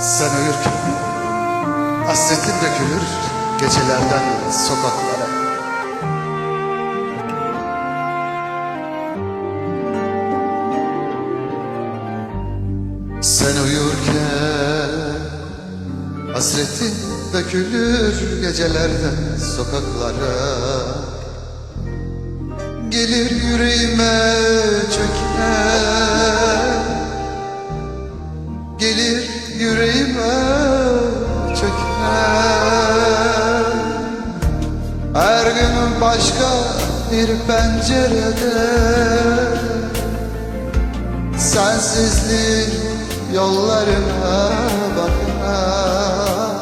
Sen uyurken hasretin dökülür gecelerden sokaklara. Sen uyurken hasretin dökülür gecelerden sokaklara. Gelir yüreğime çöker Her gün başka bir pencerede. Sensizliğin yollarına bakar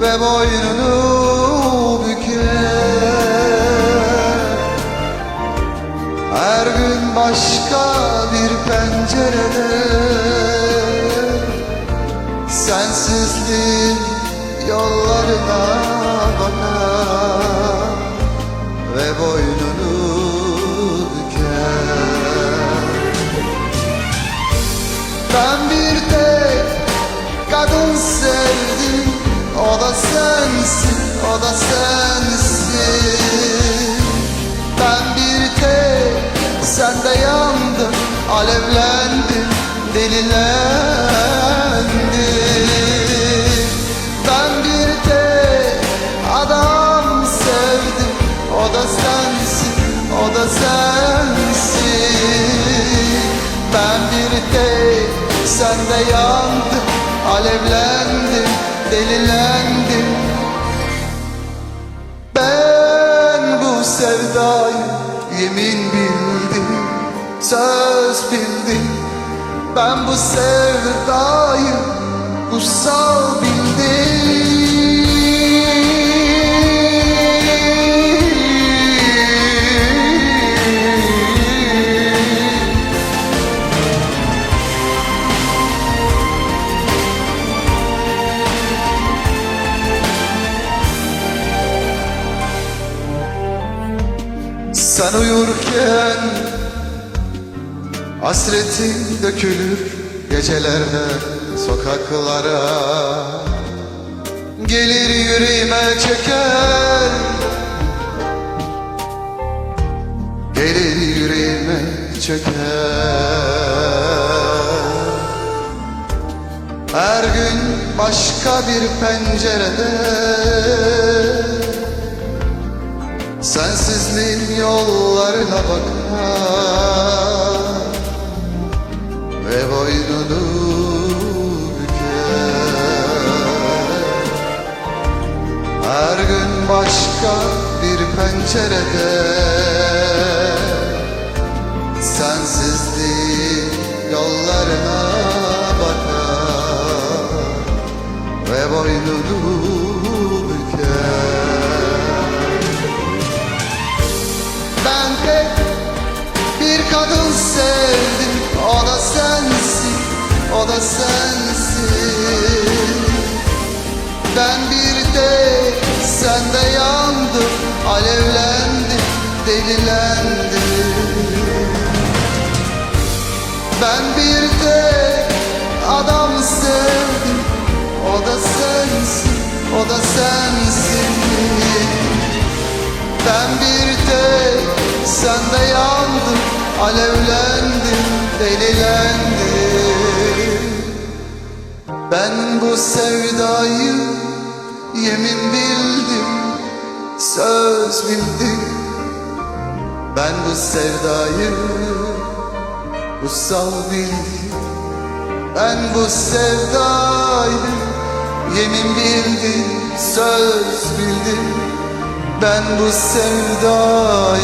Ve boynunu büker her gün başka bir pencerede. Sensizliğin yollarına bakar Ve boynunu büker. Ben bir tek kadın sevdim O da sensin, o da sensin. Ben bir tek sende yandım Alevlendim, delilendim O da sensin, o da sensin Ben bir tek sende yandım Alevlendim, delilendim ben bu sevdayı yemin bildim, söz bildim. Ben bu sevdayı kutsal bildim. Sen uyurken Hasretin dökülür gecelerde sokaklara. Gelir yüreğime çeker. Gelir yüreğime çeker. Her gün başka bir pencerede Yollarına bakar Ve boynunu büker. Her gün başka bir pencerede. Sensizliğin yollarına Tek bir kadın sevdim. O da sensin, o da sensin. Ben bir tek sende yandım Alevlendim, delilendim. Ben bir tek adam sevdim O da sensin, o da sensin sende yandım Alevlendim, delilendim Ben bu sevdayı yemin bildim Söz bildim. Ben bu sevdayı kutsal bildim. Ben bu sevdayı yemin bildim Söz bildim ben bu sevdayı